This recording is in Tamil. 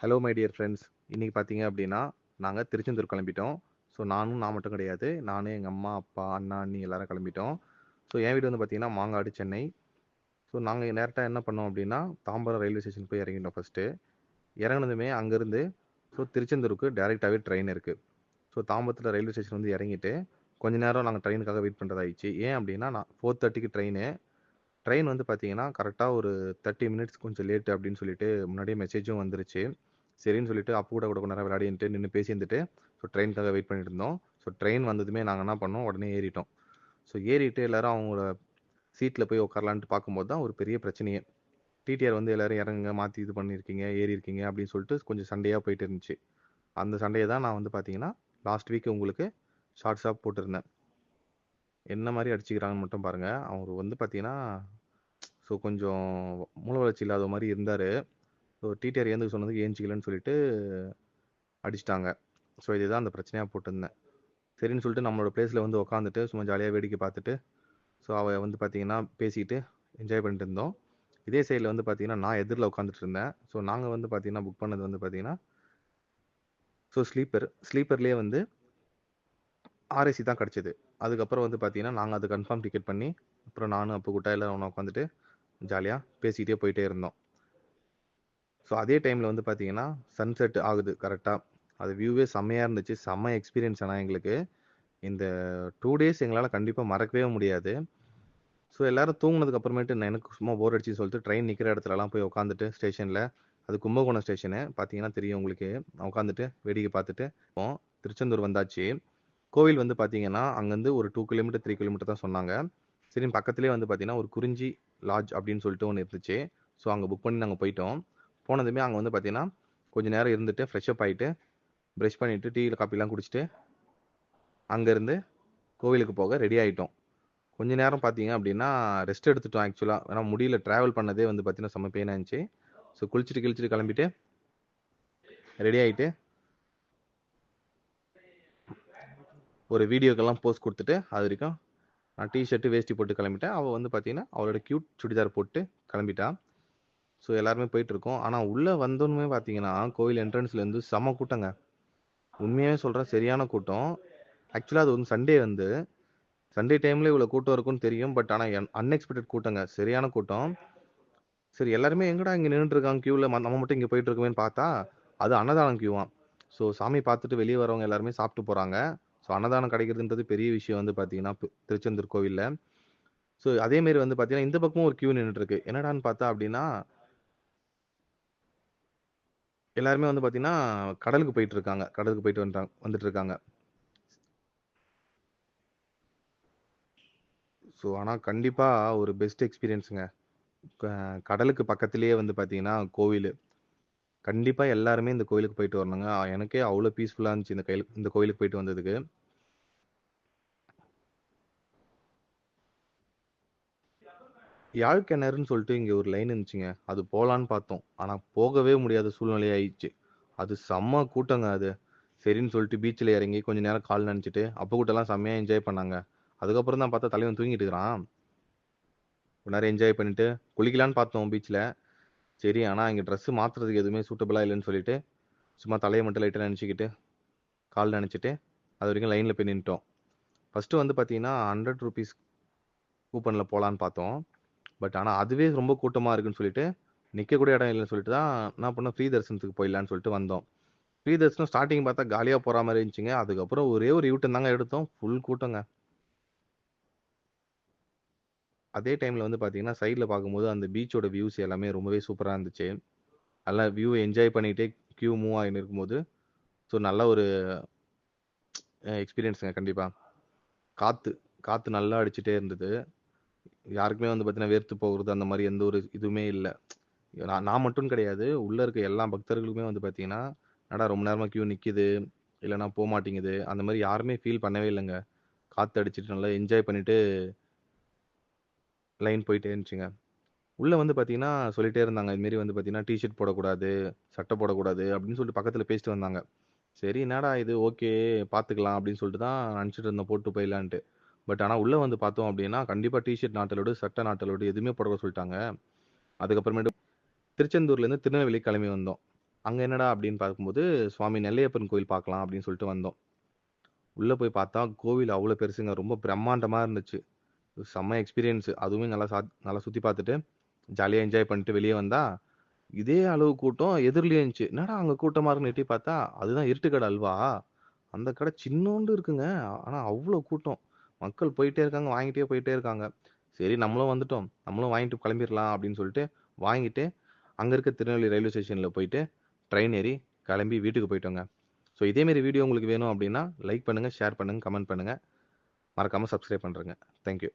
ஹலோ மை டியர் ஃப்ரெண்ட்ஸ் இன்றைக்கி பார்த்தீங்க அப்படின்னா நாங்கள் திருச்செந்தூர் கிளம்பிட்டோம். ஸோ நானும் நான் மட்டும் கிடையாது. நானும் எங்கள் அம்மா அப்பா அண்ணா அண்ணி எல்லாரும் கிளம்பிட்டோம். ஸோ என் வீடு வந்து பார்த்தீங்கன்னா மாங்காடு சென்னை. ஸோ நாங்கள் நேரட்டாக என்ன பண்ணோம் அப்படின்னா தாம்பரம் ரயில்வே ஸ்டேஷன் போய் இறங்கிட்டோம் ஃபஸ்ட்டு இறங்குனதுமே அங்கேருந்து ஸோ திருச்செந்தூருக்கு டேரெக்டாகவே ட்ரெயின் இருக்குது ஸோ தாம்பரத்தில் ரயில்வே ஸ்டேஷன் வந்து இறங்கிட்டு கொஞ்ச நேரம் நாங்கள் ட்ரெயினுக்காக வெயிட் பண்ணுறதாயிடுச்சு ஏன் அப்படின்னா நான் ஃபோர் தேர்ட்டிக்கு ட்ரெயின் ட்ரெயின் வந்து பார்த்தீங்கன்னா கரெக்டாக ஒரு தேர்ட்டி மினிட்ஸ் கொஞ்சம் லேட்டு அப்படின்னு சொல்லிட்டு முன்னாடியே மெசேஜும் வந்துருச்சு. சரின்னு சொல்லிட்டு அப்போ கூட கூட நேரம் விளையாடிட்டு நின்று பேசியிருந்துட்டு ஸோ ட்ரெயினுக்காக வெயிட் பண்ணிட்டு இருந்தோம். ஸோ ட்ரெயின் வந்ததுமே நாங்கள் என்ன பண்ணோம்? உடனே ஏறிட்டோம். ஸோ ஏறிட்டு எல்லாரும் அவங்களோட சீட்டில் போய் உட்காரலான்ட்டு பார்க்கும்போது தான் ஒரு பெரிய பிரச்சனையே. டிடிஆர் வந்து எல்லாரும் இறங்குங்க மாற்றி இது பண்ணியிருக்கீங்க ஏறி இருக்கீங்க அப்படின்னு சொல்லிட்டு கொஞ்சம் சண்டையாக போயிட்டு இருந்துச்சு. அந்த சண்டையை தான் நான் வந்து பார்த்தீங்கன்னா லாஸ்ட் வீக் உங்களுக்கு ஷார்ட்ஸாக போட்டிருந்தேன். என்ன மாதிரி அடிச்சுக்கிறாங்கன்னு மட்டும் பாருங்கள் அவர் வந்து பார்த்தீங்கன்னா ஸோ கொஞ்சம் மூல வளர்ச்சி இல்லாத மாதிரி இருந்தார். ஸோ டிடிஆர் ஏந்துக்கு சொன்னதுக்கு ஏஞ்சிக்கலன்னு சொல்லிட்டு அடிச்சிட்டாங்க. ஸோ இதுதான் அந்த பிரச்சனையாக போட்டிருந்தேன். சரின்னு சொல்லிட்டு நம்மளோட பிளேஸில் வந்து உட்காந்துட்டு சும்மா ஜாலியாக வேடிக்கை பார்த்துட்டு ஸோ அவள் வந்து பார்த்தீங்கன்னா பேசிக்கிட்டு என்ஜாய் பண்ணிட்டு இருந்தோம். இதே சைடில் வந்து பார்த்தீங்கன்னா நான் எதிரில் உட்காந்துட்டு இருந்தேன். ஸோ நாங்கள் வந்து பார்த்தீங்கன்னா புக் பண்ணது வந்து பார்த்தீங்கன்னா ஸோ ஸ்லீப்பர் ஸ்லீப்பர்லேயே வந்து ஆர்ஏசி தான் கிடச்சிது. அதுக்கப்புறம் வந்து பார்த்தீங்கன்னா நாங்கள் அது கன்ஃபார்ம் டிக்கெட் பண்ணி அப்புறம் நானும் அப்போ குட்டா எல்லாம் ஒன்று உட்காந்துட்டு ஜாலியாக பேசிக்கிட்டே போயிட்டே இருந்தோம். ஸோ அதே டைமில் வந்து பார்த்தீங்கன்னா சன்செட் ஆகுது கரெக்டாக அது வியூவே செம்மையாக இருந்துச்சு. செம்ம எக்ஸ்பீரியன்ஸ் ஆனால் எங்களுக்கு. இந்த டூ டேஸ் எங்களால் கண்டிப்பாக மறக்கவே முடியாது. ஸோ எல்லோரும் தூங்கினதுக்கு அப்புறமேட்டு நான் எனக்கு சும்மா போர் அடிச்சு சொல்லிட்டு ட்ரெயின் நிற்கிற இடத்துலலாம் போய் உட்காந்துட்டு ஸ்டேஷனில் அது கும்பகோணம் ஸ்டேஷனு பார்த்தீங்கன்னா தெரியும் உங்களுக்கு. உட்காந்துட்டு வேடிக்கை பார்த்துட்டு திருச்செந்தூர் வந்தாச்சு. கோவில் வந்து பார்த்தீங்கன்னா அங்கேருந்து ஒரு டூ கிலோமீட்டர் த்ரீ கிலோமீட்டர் தான் சொன்னாங்க. சரி பக்கத்துலேயே வந்து பார்த்தீங்கன்னா ஒரு குறிஞ்சி லாட்ஜ் அப்படின்னு சொல்லிட்டு ஒன்று இருந்துச்சு. ஸோ அங்கே புக் பண்ணி நாங்கள் போயிட்டோம். போனதுமே அங்கே வந்து பார்த்தீங்கன்னா கொஞ்சம் நேரம் இருந்துட்டு ஃப்ரெஷ்அப் ஆகிட்டு ப்ரஷ் பண்ணிவிட்டு டீயில் காப்பிலாம் குடிச்சிட்டு அங்கேருந்து கோவிலுக்கு போக ரெடி ஆகிட்டோம் கொஞ்ச நேரம் பார்த்தீங்க அப்படின்னா ரெஸ்ட் எடுத்துட்டோம் ஆக்சுவலாக ஏன்னா முடியல ட்ராவல் பண்ணதே வந்து பார்த்தீங்கன்னா செம்ம பெயினாக இருந்துச்சு ஸோ குளிச்சுட்டு கிழிச்சிட்டு கிளம்பிட்டு ரெடி ஆகிட்டு ஒரு வீடியோக்கெல்லாம் போஸ்ட் கொடுத்துட்டு அது வரைக்கும் நான் டிஷர்ட்டு வேஷ்டி போட்டு கிளம்பிட்டேன். அவள் வந்து பார்த்தீங்கன்னா அவளோட க்யூட் சுடிதார் போட்டு கிளம்பிட்டா. ஸோ எல்லாருமே போயிட்டுருக்கோம். ஆனால் உள்ளே வந்தோன்னுமே பார்த்தீங்கன்னா கோயில் என்ட்ரன்ஸ்லேருந்து செம கூட்டங்க. உண்மையாகவே சொல்கிறேன் சரியான கூட்டம். ஆக்சுவலாக அது வந்து சண்டே வந்து. சண்டே டைமில் இவ்வளோ கூட்டம் இருக்கும்னு தெரியும் பட் ஆனால் அன்எக்ஸ்பெக்டட் கூட்டங்க. சரியான கூட்டம். சரி எல்லாருமே எங்கடா இங்கே நின்றுட்டுருக்காங்க க்யூவில் நம்ம மட்டும் இங்கே போயிட்டு இருக்கோமேன்னு பார்த்தா அது அன்னதானம் க்யூவான் ஸோ சாமி பார்த்துட்டு வெளியே வரவங்க எல்லாருமே சாப்பிட்டு போகிறாங்க ஸோ அன்னதானம் கிடைக்கிறதுன்றது பெரிய விஷயம் வந்து பார்த்தீங்கன்னா திருச்செந்தூர் கோவிலில். ஸோ அதேமாரி வந்து பார்த்தீங்கன்னா இந்த பக்கமும் ஒரு க்யூ நின்றுட்டுருக்கு என்னடான்னு பார்த்தா அப்படின்னா எல்லாருமே வந்து பார்த்தீங்கன்னா கடலுக்கு போயிட்டு இருக்காங்க. கடலுக்கு போயிட்டு வந்துட்டாங்க வந்துட்டு இருக்காங்க ஸோ ஆனால் கண்டிப்பாக ஒரு பெஸ்ட் எக்ஸ்பீரியன்ஸுங்க கடலுக்கு பக்கத்துலேயே வந்து பார்த்தீங்கன்னா கோவில். கண்டிப்பாக எல்லாருமே இந்த கோயிலுக்கு போயிட்டு வரணுங்க. எனக்கே அவ்வளோ பீஸ்ஃபுல்லாக இருந்துச்சு இந்த கையில் இந்த கோயிலுக்கு போயிட்டு வந்ததுக்கு. யாழ்கிணறுன்னு சொல்லிட்டு இங்கே ஒரு லைன் இருந்துச்சுங்க. அது போகலான்னு பார்த்தோம். ஆனால் போகவே முடியாத சூழ்நிலை ஆயிடுச்சு. அது செம்ம கூட்டங்க அது. சரின்னு சொல்லிட்டு பீச்சில் இறங்கி கொஞ்சம் நேரம் கால் நினச்சிட்டு அப்போ கூட்டெல்லாம் செம்மையாக என்ஜாய் பண்ணாங்க. அதுக்கப்புறம் தான் பார்த்தா தலைவன் தூங்கிட்டு இருக்கிறான். நேரம் என்ஜாய் பண்ணிட்டு குளிக்கலான்னு பார்த்தோம் பீச்சில் சரி ஆனால் இங்கே ட்ரெஸ்ஸு மாற்றுறதுக்கு எதுவுமே சூட்டபிளாக இல்லைன்னு சொல்லிட்டு சும்மா தலையை மட்டும் லைட்டாக நினச்சிக்கிட்டு கால் நினச்சிட்டு அது வரைக்கும் லைனில் போய் நின்ட்டோம் ஃபஸ்ட்டு வந்து பார்த்தீங்கன்னா ஹண்ட்ரட் ருபீஸ் கூப்பனில் போகலான்னு பார்த்தோம். பட் ஆனால் அதுவே ரொம்ப கூட்டமாக இருக்குன்னு சொல்லிட்டு நிற்கக்கூடிய இடம் இல்லைன்னு சொல்லிட்டு தான் என்ன பண்ணோம் ஃப்ரீ தரிசனத்துக்கு போயிடலான்னு சொல்லிட்டு வந்தோம். ஃப்ரீ தரிசனம் ஸ்டார்டிங் பார்த்தா காலியாக போகிற மாதிரி இருந்துச்சுங்க. அதுக்கப்புறம் ஒரே ஒரு யூட்டன் தாங்க எடுத்தோம். ஃபுல் கூட்டங்க. அதே டைமில் வந்து பார்த்தீங்கன்னா சைடில் பார்க்கும்போது அந்த பீச்சோட வியூஸ் எல்லாமே ரொம்பவே சூப்பராக இருந்துச்சு. நல்லா வியூ என்ஜாய் பண்ணிகிட்டே க்யூ மூவ் ஆகின்னு இருக்கும்போது ஸோ நல்ல ஒரு எக்ஸ்பீரியன்ஸுங்க கண்டிப்பாக காற்று காற்று நல்லா அடிச்சுட்டே இருந்தது. யாருக்குமே வந்து பார்த்தீங்கன்னா வேர்த்து போகிறது அந்த மாதிரி எந்த ஒரு இதுவுமே இல்லை. நான் நான் மட்டும் கிடையாது. உள்ளே இருக்க எல்லா பக்தர்களுக்குமே வந்து பார்த்தீங்கன்னா நடா ரொம்ப நேரமாக க்யூ நிற்கிது இல்லைனா போக மாட்டேங்குது அந்த மாதிரி யாருமே ஃபீல் பண்ணவே இல்லைங்க. காற்று அடிச்சுட்டு நல்லா என்ஜாய் பண்ணிவிட்டு லைன் போயிட்டே இருந்துச்சுங்க. உள்ளே வந்து பார்த்தீங்கன்னா சொல்லிட்டே இருந்தாங்க. இதுமாரி வந்து பார்த்தீங்கன்னா டிஷர்ட் போடக்கூடாது சட்டை போடக்கூடாது அப்படின்னு சொல்லிட்டு பக்கத்தில் பேசிட்டு வந்தாங்க. சரி என்னடா இது? ஓகே பார்த்துக்கலாம் அப்படின்னு சொல்லிட்டு தான் நினச்சிட்டு இருந்தோம் போட்டு போயிடலான்ட்டு. பட் ஆனால் உள்ளே வந்து பார்த்தோம் அப்படின்னா கண்டிப்பாக டிஷர்ட் நாட்டலோடு சட்டை நாட்டலோடு எதுவுமே போட சொல்லிட்டாங்க அதுக்கப்புறமேட்டு திருச்செந்தூர்லேருந்து திருநெல்வேலி கிளம்பி வந்தோம் அங்க என்னடா அப்படின்னு பார்க்கும்போது, சுவாமி நெல்லையப்பன் கோயில் பார்க்கலாம் அப்படின்னு சொல்லிட்டு வந்தோம். உள்ள போய் பார்த்தா, கோவில் அவ்வளோ பெருசுங்க. ரொம்ப பிரம்மாண்டமா இருந்துச்சு. செம்ம எக்ஸ்பீரியன்ஸ். அதுவுமே நல்லா சாத் நல்லா சுத்தி பார்த்துட்டு, ஜாலியா என்ஜாய் பண்ணிட்டு வெளிய வந்தா, இதே அளவு கூட்டம் எதிர்லயே இருந்துச்சு. என்னடா அங்க கூட்டமா இருக்குன்னு எட்டி பார்த்தா, அதுதான் இருட்டு கடை அல்வா. அந்த கடை சின்னூண்டு இருக்குங்க. ஆனா அவ்வளோ கூட்டம். மக்கள் போயிட்டே இருக்காங்க, வாங்கிட்டே போயிட்டே இருக்காங்க. சரி நம்மளும் வந்துட்டோம். நம்மளும் வாங்கிட்டு கிளம்பிடலாம் அப்படின்னு சொல்லிட்டு, வாங்கிட்டு அங்கே இருக்க திருநெல்வேலி ரயில்வே ஸ்டேஷனில் போயிட்டு, ட்ரெயின் ஏறி கிளம்பி வீட்டுக்கு போயிட்டோங்க. ஸோ இதேமாரி வீடியோ உங்களுக்கு வேணும் அப்படின்னா, லைக் பண்ணுங்கள் ஷேர் பண்ணுங்கள் கமெண்ட் பண்ணுங்கள் மறக்காமல் சப்ஸ்கிரைப் பண்ணுறேங்க தேங்க் யூ.